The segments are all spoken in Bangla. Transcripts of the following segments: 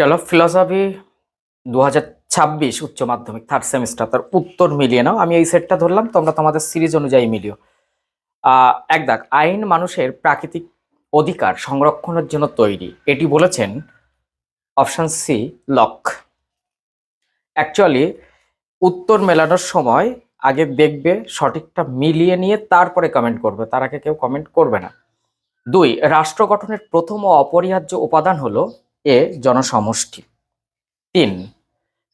চলো ফিলসফি দু হাজার ছাব্বিশ উচ্চ মাধ্যমিক থার্ড সেমিস্টার তার উত্তর মিলিয়ে নাও। আমি এই সেটটা ধরলাম, তোমরা তোমাদের সিরিজ অনুযায়ী মিলিও। এক দাগ, আইন মানুষের প্রাকৃতিক অধিকার সংরক্ষণের জন্য তৈরি। এটি বলেছেন অপশন সি লক। অ্যাকচুয়ালি উত্তর মেলানোর সময় আগে দেখবে, সঠিকটা মিলিয়ে নিয়ে তারপরে কমেন্ট করবে। তার আগে কেউ কমেন্ট করবে না। দুই, রাষ্ট্র গঠনের প্রথম ও অপরিহার্য উপাদান হলো এ জনসমষ্টি। তিন,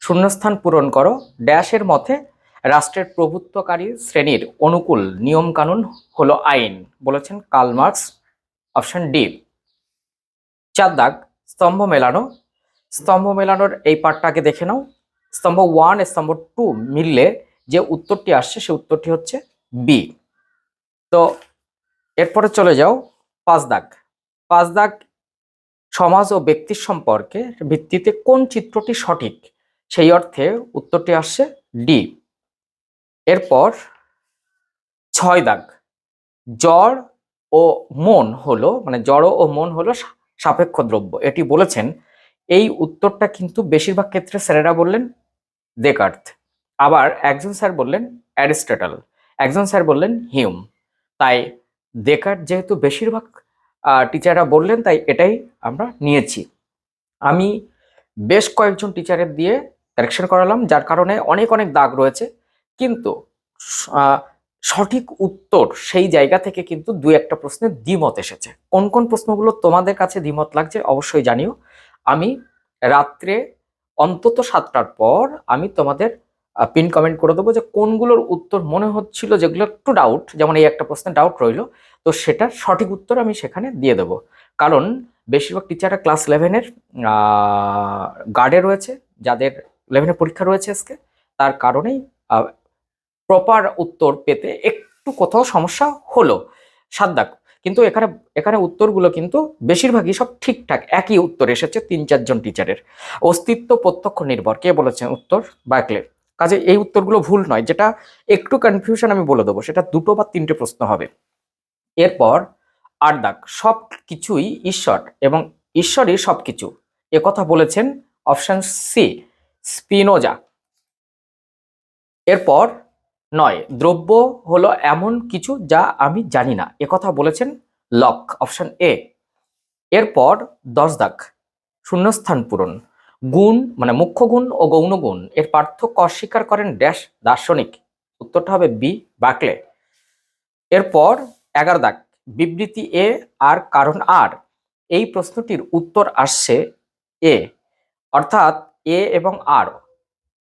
শূন্যস্থান পূরণ করো। ড্যাশের মতে রাষ্ট্রের প্রভুত্বকারী শ্রেণির অনুকূল নিয়মকানুন হলো আইন, বলেছেন কার্ল মার্কস, অপশন ডি। চার দাগ, স্তম্ভ মেলানো। স্তম্ভ মেলানোর এই পার্টটাকে দেখে নাও। স্তম্ভ ওয়ান স্তম্ভ টু মিললে যে উত্তরটি আসছে, সে উত্তরটি হচ্ছে বি। তো এরপরে চলে যাও পাঁচ দাগ। পাঁচ দাগ সমাজ ও ব্যক্তির সম্পর্কে ভিত্তিতে কোন চিত্রটি সঠিক? সেই অর্থে উত্তরটি আসছে ডি। এরপর ছয় দাগ। জ্বর ও মন হলো মানে জড় ও মন হলো সাপেক্ষ দ্রব্য। এটি বলেছেন, এই উত্তরটা কিন্তু বেশিরভাগ ক্ষেত্রে স্যারেরা বললেন দেকার্থ। আবার একজন স্যার বললেন অ্যারিস্টটল, একজন স্যার বললেন হিউম। তাই দেকার্ট যেহেতু বেশিরভাগ টিচাররা বললেন, তাই এটাই আমরা নিয়েছি। আমি বেশ কয়েকজন টিচারের দিয়ে কারেকশন করালাম, যার কারণে অনেক অনেক দাগ রয়েছে, কিন্তু সঠিক উত্তর সেই জায়গা থেকে কিন্তু দুই একটা প্রশ্নের দ্বিমত এসেছে। কোন কোন প্রশ্নগুলো তোমাদের কাছে দ্বিমত লাগছে অবশ্যই জানিও। আমি রাত্রে অন্তত সাতটার পর আমি তোমাদের পিন কমেন্ট করে দেবো যে কোনগুলোর উত্তর মনে হচ্ছিল যেগুলো একটু ডাউট যেমন এই একটা প্রশ্নের ডাউট রইল তো সেটার সঠিক উত্তর আমি সেখানে দিয়ে দেবো। কারণ বেশিরভাগ টিচাররা ক্লাস ইলেভেনের গার্ডে রয়েছে, যাদের ইলেভেনের পরীক্ষা রয়েছে আজকে। তার কারণেই প্রপার উত্তর পেতে একটু কোথাও সমস্যা হলো। সাত দাগ, কিন্তু এখানে এখানে উত্তরগুলো কিন্তু বেশিরভাগই সব ঠিকঠাক, একই উত্তর এসেছে তিন চারজন টিচারের অস্তিত্ব প্রত্যক্ষ নির্ভর, কে বলেছেন উত্তর? বাকলে কাজে এই উত্তরগুলো ভুল নয়, যেটা একটু কনফিউশন আমি বলে দেবো, সেটা দুটো বা তিনটে প্রশ্ন হবে। এরপর আট দাগ সব কিছুই ঈশ্বর এবং ঈশ্বরই সব কিছু কথা বলেছেন অপশান সি স্পিনোজা। এরপর নয়, দ্রব্য হলো এমন কিছু যা আমি জানি না। কথা বলেছেন লক, অপশান এ এরপর দশ দাগ শূন্যস্থান পূরণ। গুণ মানে মুখ্য গুণ ও গৌণ গুণ, এর পার্থক্য অস্বীকার করেন ড্যাশ দার্শনিক। উত্তরটা হবে বি বাকলে এরপর এগারো দাগ, বিবৃতি এ আর কারণ আর। এই প্রশ্নটির উত্তর আসছে এ, অর্থাৎ এ এবং আর।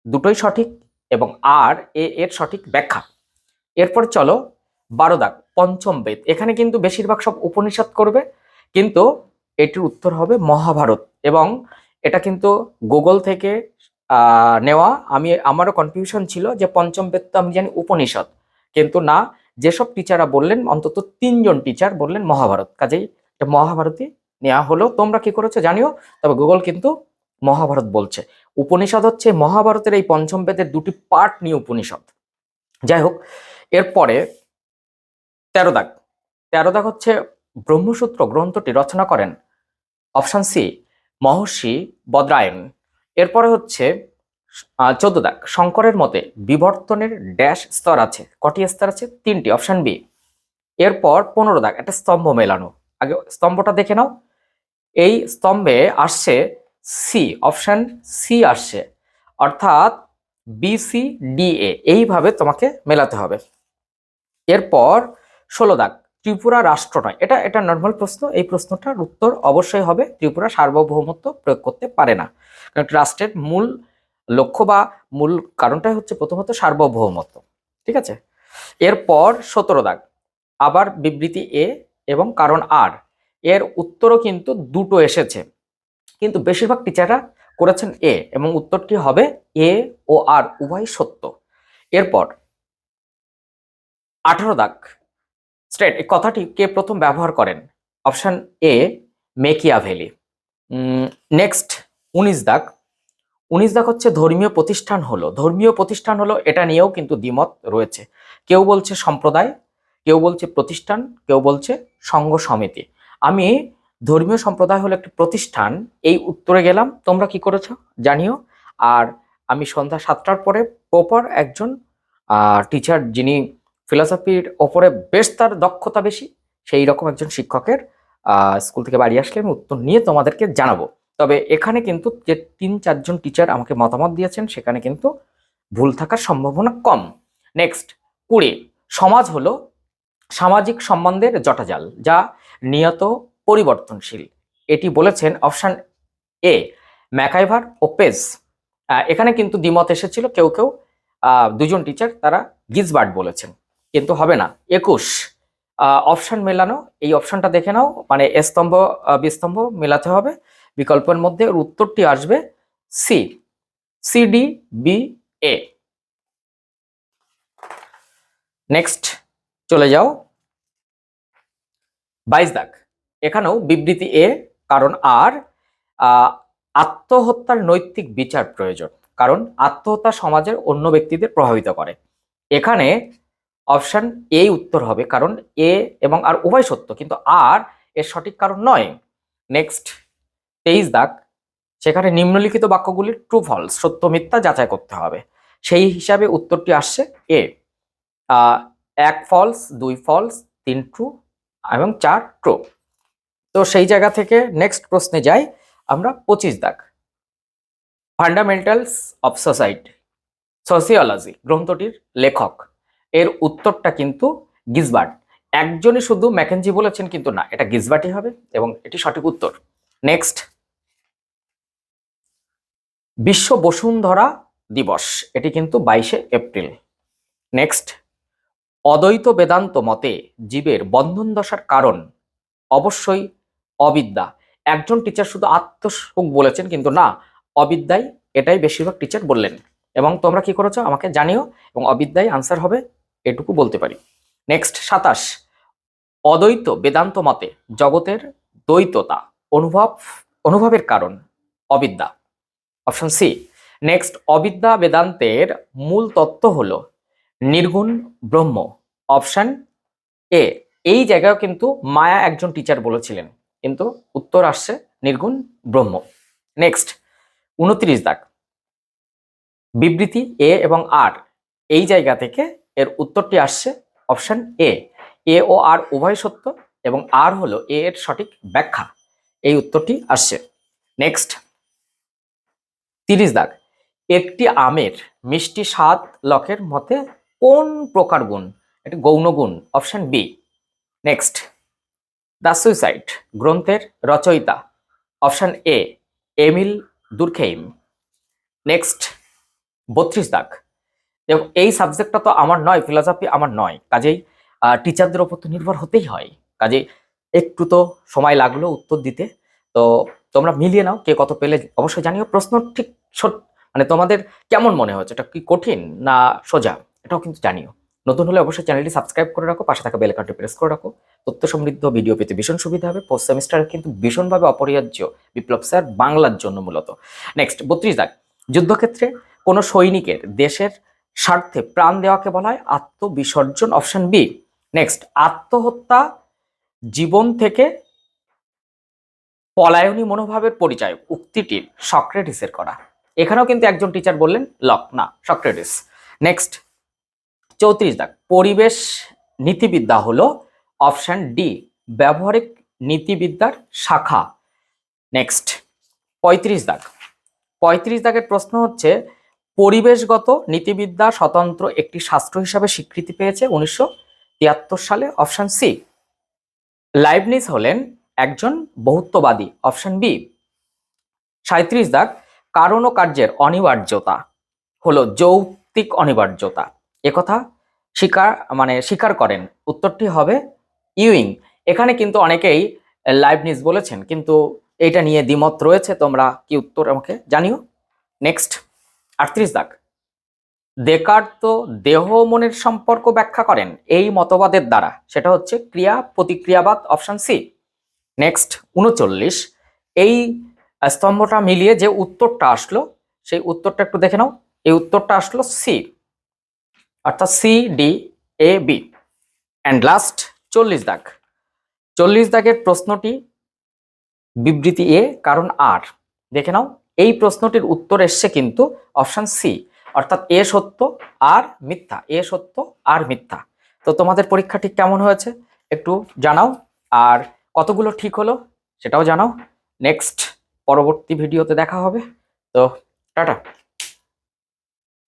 দুটোই সঠিক এবং আর, এ এর সঠিক ব্যাখ্যা। এরপর চলো বারো দাগ, পঞ্চম বেদ। এখানে কিন্তু বেশিরভাগ সব উপনিষদ করবে, কিন্তু এটির উত্তর হবে মহাভারত। এবং এটা কিন্তু গুগল থেকে নেওয়া। আমি, আমারও কনফিউশন ছিল যে পঞ্চম বেদ তো আমি জানি উপনিষদ, কিন্তু না যেসব টিচাররা বললেন, অন্তত তিনজন টিচার বললেন মহাভারত। কাজেই এটা মহাভারতই নেওয়া হলো। তোমরা কি করেছ জানিও? তবে গুগল কিন্তু মহাভারত বলছে। উপনিষদ হচ্ছে মহাভারতের এই পঞ্চম বেদের দুটি পার্ট নিয়ে উপনিষদ। যাই হোক, এরপরে তেরো দাগ। তেরো দাগ হচ্ছে ব্রহ্মসূত্র গ্রন্থটি রচনা করেন অপশান সি মহর্ষি বদ্রায়ন। এরপরে হচ্ছে চোদ্দ দাগ। শঙ্করের মতে বিবর্তনের ড্যাশ স্তর আছে, কটি স্তর আছে? তিনটি, অপশান বি। এরপর পনেরো দাগ, একটা স্তম্ভ মেলানো। আগে স্তম্ভটা দেখে নাও। এই স্তম্ভে আসছে সি অপশান সি আসছে। অর্থাৎ বিসি ডিএ এইভাবে তোমাকে মেলাতে হবে। এরপর ষোলো দাগ, ত্রিপুরা রাষ্ট্র নয়। এটা এটা নর্মাল প্রশ্ন। এই প্রশ্নটার উত্তর অবশ্যই হবে। ত্রিপুরা সার্বভৌমত্ব প্রয়োগ করতে পারে না। কারণ রাষ্ট্রের মূল লক্ষ্য বা মূল কারণটাই হচ্ছে প্রথমত সার্বভৌমত্ব, ঠিক আছে? এরপর সতেরো দাগ, আবার বিবৃতি এ এবং কারণ আর। এর উত্তরও কিন্তু দুটো এসেছে, কিন্তু বেশিরভাগ টিচাররা করেছেন এ এবং উত্তরটি হবে এ ও আর উভয় সত্য। এরপর আঠারো দাগ স্ট্রেট এই কথাটি কে প্রথম ব্যবহার করেন? Option A, Machiavelli. নেক্সট, উনিশ দাগ উনিশ দাগ হচ্ছে ধর্মীয় প্রতিষ্ঠান হলো। ধর্মীয় প্রতিষ্ঠান হলো, এটা নিয়েও কিন্তু দ্বিমত রয়েছে। কেউ বলছে সম্প্রদায়, কেউ বলছে প্রতিষ্ঠান, কেউ বলছে সংঘ সমিতি। আমি ধর্মীয় সম্প্রদায় হলো একটি প্রতিষ্ঠান, এই উত্তরে গেলাম, তোমরা কি করেছ? জানিও। আর আমি সন্ধ্যা সাতটার পরে প্রপার একজন টিচার যিনি ফিলসফির ওপরে বেশ তার দক্ষতা বেশি, সেই রকম একজন শিক্ষকের স্কুল থেকে বাড়ি আসলে আমি উত্তর নিয়ে তোমাদেরকে জানাব। তবে এখানে কিন্তু যে তিন চারজন টিচার আমাকে মতামত দিয়েছেন, সেখানে কিন্তু ভুল থাকার সম্ভাবনা কম। নেক্সট কুড়ি। সমাজ হলো সামাজিক সম্বন্ধের জটাজাল, যা নিয়ত পরিবর্তনশীল। এটি বলেছেন অপশান এ ম্যাকাইভার ও পেজ। এখানে কিন্তু দ্বিমত এসেছিল, কেউ কেউ দুজন টিচার তারা গিজবার্ড বলেছেন, কিন্তু হবে না। একুশ অপশান মেলানো, এই অপশানটা দেখে নাও মানে স্তম্ভ বিস্তম্ভ মেলাতে হবে। বিকল্পের মধ্যে উত্তরটি আসবে C C D B A next চলে যাও। বাইশ দাগ এখানেও বিবৃতি এ কারণ আর আত্মহত্যার নৈতিক বিচার প্রয়োজন, কারণ আত্মহত্যা সমাজের অন্য ব্যক্তিদের প্রভাবিত করে। এখানে অপশন এ উত্তর হবে, কারণ এ এবং আর উভয় সত্য, কিন্তু আর এর সঠিক কারণ নয়। নেক্সট তেইশ দাগ, সেখানে নিম্নলিখিত বাক্যগুলির ট্রু ফলস সত্য, মিথ্যা যাচাই করতে হবে। সেই হিসাবে উত্তরটি আসছে এ এক ফলস দুই ফলস তিন ট্রু এবং চার ট্রু তো সেই জায়গা থেকে নেক্সট প্রশ্নে যাই, আমরা পঁচিশ দাগ। ফান্ডামেন্টালস অফ সোসাইটি সোসিওলজি গ্রন্থটির লেখক। এর উত্তরটা কিন্তু গিজবার্ট একজনই শুধু ম্যাকেনজি বলেছেন কিন্তু না, এটা গিজবার্টই হবে এবং এটি সঠিক উত্তর। নেক্সট বিশ্ব বসুন্ধরা দিবস, এটি কিন্তু বাইশে এপ্রিল। নেক্সট, অদ্বৈত বেদান্ত মতে জীবের বন্ধন দশার কারণ অবশ্যই অবিদ্যা। একজন টিচার শুধু আত্মসুখ বলেছেন, কিন্তু না অবিদ্যায় এটাই বেশিরভাগ টিচার বললেন। এবং তোমরা কি করেছ? আমাকে জানিও, এবং অবিদ্যায় আনসার হবে, এটুকু বলতে পারি। নেক্সট, সাতাশ, অদ্বৈত বেদান্ত মতে জগতের দ্বৈততা, অনুভব, অনুভবের কারণ অবিদ্যা। অপশন সি নেক্সট অবিদ্যা বেদান্তের মূল তত্ত্ব হলো নির্গুণ ব্রহ্ম। অপশন এ এই জায়গায় কিন্তু মায়া একজন টিচার বলেছিলেন, কিন্তু উত্তর আসছে নির্গুণ ব্রহ্ম। নেক্সট উনত্রিশ দাগ। বিবৃতি এ এবং আর এই জায়গা থেকে এর উত্তরটি আসছে অপশন এ এ ও আর উভয় সত্য এবং আর হলো এ এর সঠিক ব্যাখ্যা। এই উত্তরটি আসছে। নেক্সট তিরিশ দাগ। একটি আমের মিষ্টি স্বাদ লকের মতে কোন প্রকার গুণ? এটি গৌণ গুণ option B next the suicide গ্রন্থের রচয়িতা option A Emile Durkheim next বত্রিশ দাগ। দেখো, এই সাবজেক্টটা তো আমার নয় ফিলোসফি আমার নয়। কাজেই টিচারদের ওপর তো নির্ভর হতেই হয়। কাজেই একটু তো সময় লাগল উত্তর দিতে। তো তোমরা মিলিয়ে নাও, কে কত পেলে অবশ্যই জানিও। প্রশ্ন ঠিক মানে তোমাদের কেমন মনে হচ্ছে এটা কি কঠিন না সোজা? এটাও কিন্তু জানিও। নতুন হলে অবশ্যই চ্যানেলটি সাবস্ক্রাইব করে রাখো, পাশে থাকা বেল আইকনটি প্রেস করে রাখো। তথ্য সমৃদ্ধ ভিডিও পেতে ভীষণ সুবিধা হবে। পোস্ট সেমিস্টারে কিন্তু ভীষণভাবে অপরিহার্য বিপ্লব স্যার, বাংলার জন্য মূলত। নেক্সট বত্রিশ দাগ। যুদ্ধক্ষেত্রে কোনো সৈনিকের দেশের স্বার্থে প্রাণ দেওয়াকে বলা হয় আত্মবিসর্জন অপশন বি। নেক্সট আত্মহত্যা জীবন থেকে পলায়নী মনোভাবের পরিচয় উক্তিটি সক্রেটিসের করা। এখানেও কিন্তু একজন টিচার বললেন লক না সক্রেটিস। নেক্সট চৌত্রিশ দাগ, পরিবেশ নীতিবিদ্যা হলো অপশান ডি ব্যবহারিক নীতিবিদ্যার শাখা। নেক্সট পঁয়ত্রিশ দাগ, পঁয়ত্রিশ দাগের প্রশ্ন হচ্ছে, পরিবেশগত নীতিবিদ্যা স্বতন্ত্র একটি শাস্ত্র হিসাবে স্বীকৃতি পেয়েছে উনিশশো তিয়াত্তর সালে অপশান সি লাইবনিস হলেন একজন বহুত্ববাদী অপশন বি সাঁত্রিশ দাগ, কারণ ও কার্যের অনিবার্যতা হলো যৌক্তিক অনিবার্যতা। একথা স্বীকার মানে স্বীকার করেন। উত্তরটি হবে ইউইং। এখানে কিন্তু অনেকেই লাইবনিস বলেছেন, কিন্তু এটা নিয়ে দ্বিমত রয়েছে, তোমরা কি উত্তর আমাকে জানিও? নেক্সট আটত্রিশ দাগ। তো দেহ মনের সম্পর্ক ব্যাখ্যা করেন, এই মতবাদের দ্বারা। সেটা হচ্ছে ক্রিয়া, প্রতিক্রিয়াবাদ অপশান সি নেক্সট উনচল্লিশ। এই স্তম্ভটা মিলিয়ে যে উত্তরটা আসলো, সেই উত্তরটা একটু দেখে নাও। এই উত্তরটা আসলো সি অর্থাৎ C D A B and last চল্লিশ দাগ। চল্লিশ দাগের প্রশ্নটি বিবৃতি এ কারণ আর দেখে নাও, এই প্রশ্নটির উত্তর এসছে কিন্তু অপশান সি অর্থাৎ এ সত্য আর মিথ্যা। এ সত্য আর মিথ্যা। তো তোমাদের পরীক্ষাটি কেমন হয়েছে একটু জানাও। আর কতগুলো ঠিক হলো সেটাও জানাও। নেক্সট পরবর্তী ভিডিওতে দেখা হবে। তো টাটা।